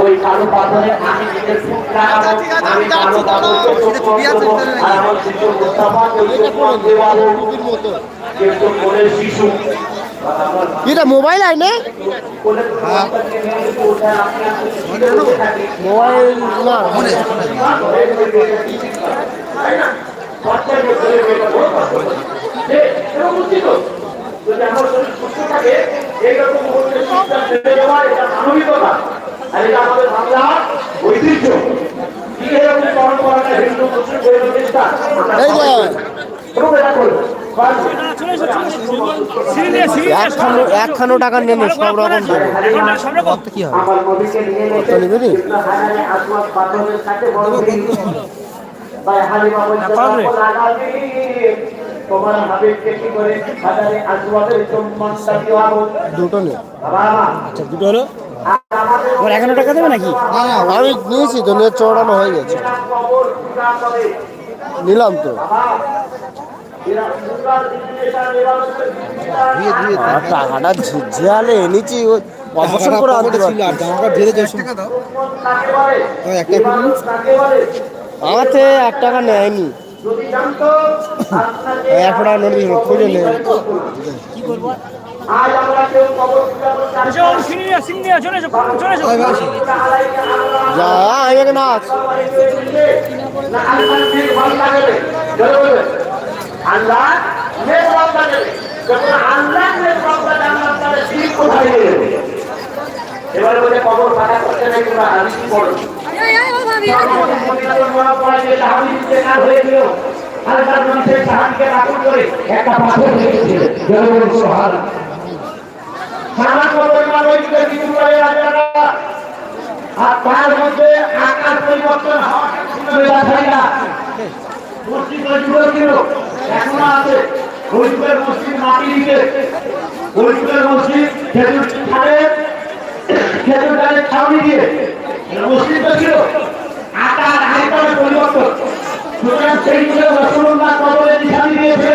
ওই কালো পাথরে আমি নিজের ফুট লাগাবো আমি কালো পাথরকে করব আর আমার শিশু মুস্তাফা চোখ দেওয়াবো কিন্তু কোলের শিশু এটা মোবাইল আয় না কোলের সন্তানকে নিয়ে যদি ওঠে, আপনি আপনি শিশু বসে থাকি। মোবাইল না তাই না? বাচ্চাকে ধরে বের করব, কষ্ট করব। যে, এরকম বুঝছি তো? যদি আমার শরীর সুস্থ থাকে, এইরকম মুহূর্তে সিদ্ধান্ত যাওয়া, এটা মানবিকতা। আর এটা আমাদের বাংলার ঐতিহ্য। পরম্পরাটা হিন্দু, মুসলিম। একখানো টাকা নেন সব রকম কি হবে আমার নবীকে নিয়ে কত নিবি নি? ইবনে হাজারে আসওয়াদ পাথরের কাছে বড় দিন ভাই হালিমা বলছে "বাবা লাগাবি, তোমার হাবিবকে কি করে? হাজারে আসওয়াদের চুম্বনটা দিওয়াবো দুটো নে। বাবা আচ্ছা দুটো হলো? আর আমাদের এগারো টাকা দেবে নাকি? আমি নিয়েছি তো নিয়ে চৌড়ানো হয়ে গেছে। নিলাম তো। টাকাটা ঝিঝিয়ালে এনেছি ওই করে আনতে পারছি আমার থেকে এক টাকা নেয়নি। যদি জানতো আপনাকে এক টাকা নোট দিল খুঁজে নেই আজ আমরা কেউ কবর পূজা করতে যা আমি নাচ না আল্লাহ ঠিক ভালো লাগবে আল্লাহ ভালো যখন আল্লাহ নেক ভালো লাগে আল্লাহ তাহলে ঠিক কোথায় নিয়ে এবারে বলে কবর পাতা করতে নাকি তোমরা হাদিস পড়ো হালকার মানুষের সাহায্যে রাখুন করে একটা পাথর রেখেছিল জোরে বলবে পরিমাণ ওই দিকে কিছু করে আর তার মধ্যে আকাশ পরিবর্তন যায় না। মসজিদ ছিল, এখনও আছে। হরিপুরের মসজিদ মাটি দিকে হরিপুরের মসজিদ খেজুর ছাড়ে, খেজুর ডালের ছাউনি দিয়ে। মসজিদ ছিল। আকার আয়তনের পরিবর্তন। সুতরাং সেই যুগে রসুল্লাহ কবরে নিশানি দিয়েছে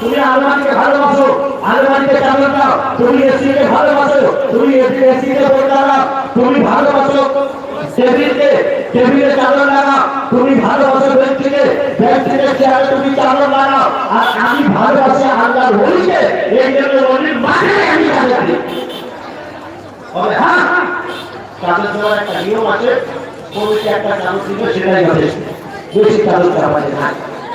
তুমি তোমার তোমার আলমারিকে ভালোবাসো আলমারিতে চালু দাও তুমি এসিকে ভালোবাসো, তুমি এসি এসিকে বলতে দাও তুমি ভালোবাসো টেবিলকে, টেবিলে চালু লাগাও, তুমি ভালোবাসো ব্যক্তিকে ব্যক্তিকে চেয়ারে তুমি চালু লাগাও, আর আমি ভালোবাসি আল্লাহর হলিকে এই জন্য হলির মানে আমি ভালোবাসি তবে হ্যাঁ চালু দেওয়ার একটা নিয়ম আছে কমিটি একটা চালু দিল সেটাই যথেষ্ট বেশি চালু করা যায় না।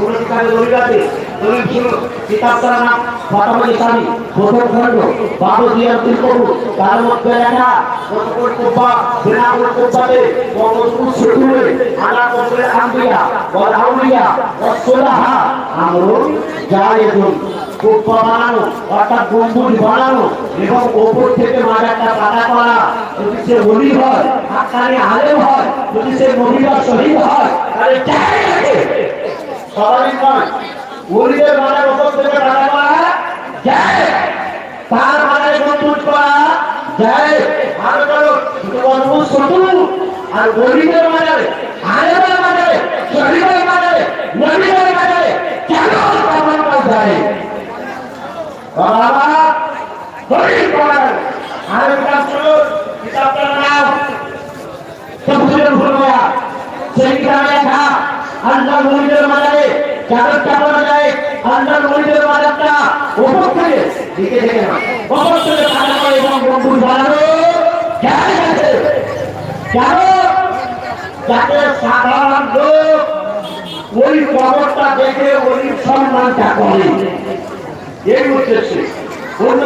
কোন কিতাবে দলিল আছে? তার মধ্যে লেখা কতকুল কুব্বা, বিনাকুল কুব্বাতে কতকুল সুতুরে আলা কতকুল আম্বিয়া, ওয়াল আউলিয়া, ওয়াসসালাহা। আমরুন জায়েদুন কুপ্পা বানানো, অর্থাৎ এবং ওপর থেকে মাজারটা কাটা করা। যদি সে অলি হয়, হাক্কানি আলেম হয়, যদি সে মহিলা শহীদ হয়, তাহলে স্বাভাবিক নয় অলিদের মাজার ওপর থেকে কাটা করা যায় তার মাজারে গম্বুজ করা যায় ভালো করো শুধু গম্বুজ শুধু আর অলিদের মাজারে আলেমের মাজারে শহীদের মাজারে নবীদের মাজারে কেন প্রমাণ করা যায় বাবা হরি পাল আর কাজ করো কিতাবটার নাম তফসিরুল ফুরমায়া সেই কিতাবে লেখা আল্লাহ মুরিদের মাজারে চাদরটা করা ওই কবরটা দেখে ওই সম্মানটা করে। এই উদ্দেশ্যে। অন্য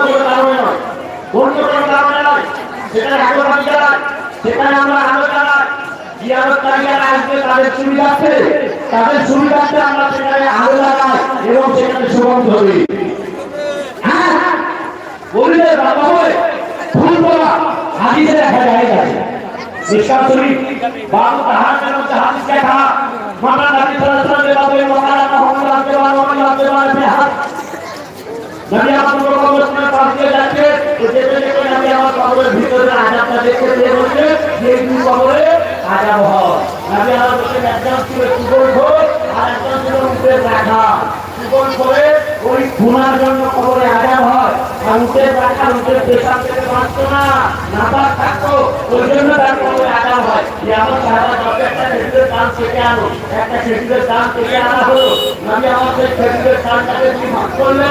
সেখানে আমরা আলো জানাই জিয়ারতকারীরা আসবে, তাদের সুবিধার্থে তাদের সুবিধার্থে আমরা সেখানে আলো লাগাই এবং সেখানে সুগন্ধ হ্যাঁ? বাবা হয় ভিতরে আজাবটা দেখতে পেয়ে বলছে যে কবরে আজাব হয় আমার বলছে একজন ছিল ওই খুনার জন্য কবরে হয়। আর হয়। যে আমার একটা খেজুরের দাম একটা খেজুরের দাম থেকে আনা হলো। নবী সেই খেজুরের দামটাকে ভাগ করলে?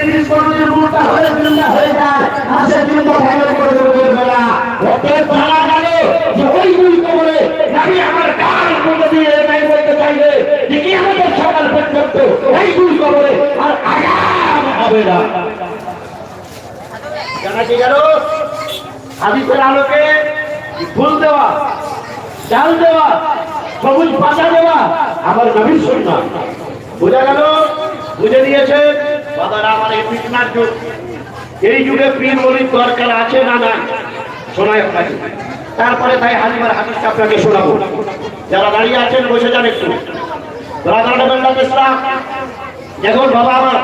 জিনিস কোনদিন মোটা হয়ে বিন্দা হয়ে যায়, আর সে তো ভালো করে দেবে বেলা ওকে ধরা গেল, যে ওই দুই কবরে নবী আমার গাল মধ্যে দিয়ে নাই বলতে চাইলে যে কি আমাদের সকাল পর্যন্ত এই দুই কবরে আর আগাম হবে না। জানা পাতা দেওয়া আমার নবীর সন্না বোঝা গেল? বুঝে দিয়েছে এই যুগ। পীর বলির দরকার আছে না না শোনায় আপনাকে তারপরে তাই হাজিবার হাদিসটা আপনাকে শোনাবো। যারা দাঁড়িয়ে আছেন, বসে যান একটু। দেখুন বাবা আমার।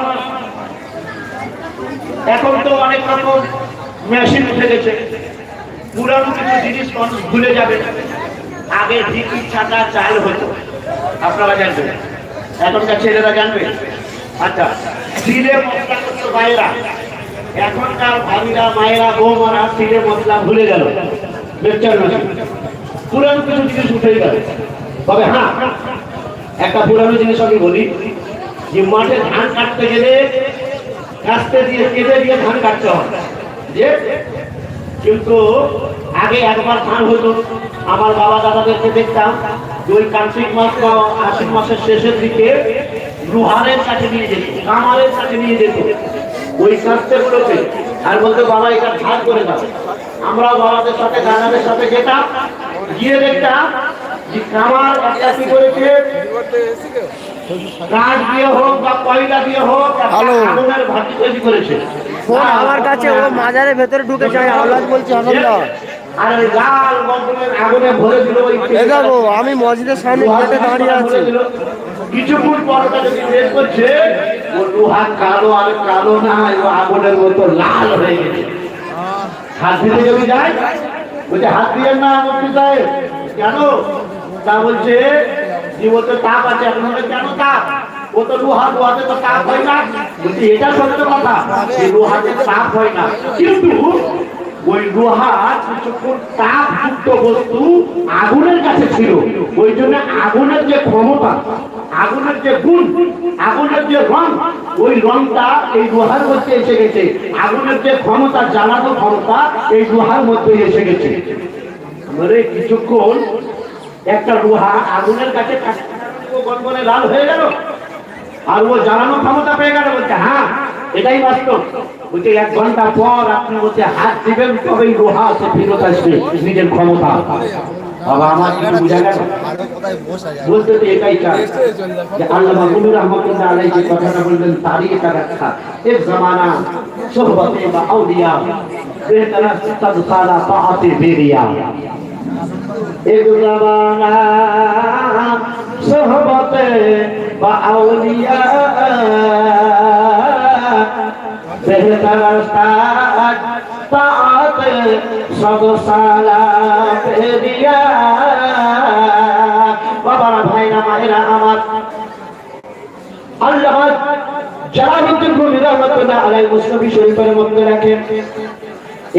এখন তো অনেক রকম মেশিন উঠে গেছে। পুরানো কিছু জিনিস মানুষ ভুলে যাবে। আগে ঢিকি ছাটা চাল হতো। আপনারা জানবেন। এখনকার ছেলেরা জানবে। আচ্ছা। সিলে মশলা করতো ভাইয়েরা এখনকার ভাবিরা, মায়েরা, বৌমারা সিলে মশলা ভুলে গেল। পুরানো কিছু জিনিস উঠেই গেল। তবে হ্যাঁ একটা পুরানো জিনিস আমি বলি, যে মাঠে ধান কাটতে গেলে কাস্তে দিয়ে কেটে দিয়ে ধান কাটতে হয়। যে? কিন্তু আগে একবার ধান হতো। আমার বাবা দাদাদেরকে দেখতাম ওই কার্তিক মাস বা আশ্বিন মাসের শেষের দিকে কাছে নিয়ে যেত কামারের কাছে নিয়ে যেত। ওই আর বলতো বাবা এটা ধান করে দাও। আমরাও বাবাদের সাথে দাদাদের সাথে যেতাম গিয়ে দেখতাম যে কামার একটা কি করেছে? কাঠ দিয়ে হোক বা কয়লা দিয়ে হোক আগুনের ভাটি তৈরি করেছে। ফোন আমার কাছে ও মাজারের ভেতরে ঢুকেছে আমি আওয়াজ বলছি আনন্দ আমি মসজিদের সামনে দাঁড়িয়ে আছি। কিছুক্ষণ পর যদি বের করছে ও লোহা কালো আর কালো না ও আগুনের মতো লাল হয়ে গেছে। হাত দিতে যদি যায়? বলছে, হাত দিয়ে না সাহেব। কেন? তা বলছে যে বলতে তাপ আছে আপনাদের কেন তাপ? ও তো লোহা লোহাতে তো তাপ হয় না। বলছি, এটা সত্য কথা, যে লোহাতে তাপ হয় না। কিন্তু ওই লোহা কিছুক্ষণ তাপযুক্ত বস্তু আগুনের কাছে ছিল। ওই জন্য আগুনের যে ক্ষমতা আগুনের যে গুণ, আগুনের যে রং, ওই রংটা এই লোহার মধ্যে এসে গেছে। আগুনের যে ক্ষমতা, জ্বালানো ক্ষমতা, এই লোহার মধ্যে এসে গেছে। মানে কিছুক্ষণ একটা লোহা আগুনের কাছে গনগনে লাল হয়ে গেল। আর ও জ্বালানো ক্ষমতা পেয়ে গেল, বলছে হ্যাঁ এটাই বাস্তব। বলছে, এক ঘণ্টা পর আপনি বলছে, হাত দিবেন, তবেই লোহা সে ফেরত আসবে নিজের ক্ষমতা। বাবা আমার কিছু বুঝা গেল বলতে তো এটাই চাই যে আল্লাহ মাহমুদুর রহমতুল্লাহ আলাই যে কথাটা বললেন তারই এটা ব্যাখ্যা। এক জামানা সোহবতে বা আউলিয়া বেহতরা তদখালা তাআতে বেরিয়া। এক জামানা সোহবতে বা আউলিয়া বেহতরা তাআতে সব সালা পেরিয়া। বাবারা ভাইরা মায়েরা আমার। আল্লাহ শরীফের মধ্যে রাখেন।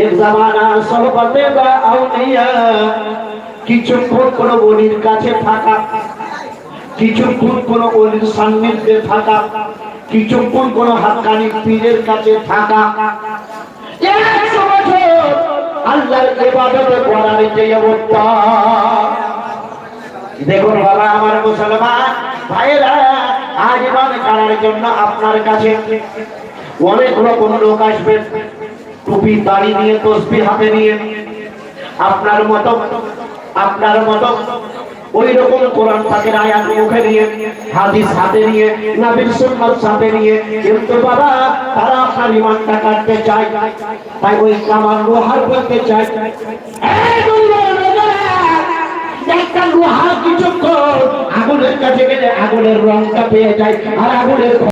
এক জামানা বা কিছুক্ষণ কোন বলির কাছে থাকা, কিছুক্ষণ কোন অলির সান্নিধ্যে থাকা, কিছুক্ষণ কোন হাক্কানি পীরের কাছে থাকা। আল্লাহর ইবাদত করার যে দেখুন বাবা, আমার মুসলমান ভাইরা করার জন্য আপনার কাছে অনেক রকম লোক আসবেন টুপি, দাড়ি নিয়ে, তসবি হাতে নিয়ে। আপনার মতো আপনার মতো ওই রকম কোরআন তাদের আয়াত মুখে নিয়ে, হাদিস হাতে নিয়ে, নবীর সুন্নাত সাথে নিয়ে, কিন্তু বাবা, তারা কাটতে চায়, তাই ওই কামাল লোহার বলতে চায়। একটা লোহার কিছুক্ষণ আগুনের কাছে গেলে আগুনের রংটা পেয়ে যায়, আর আগুনের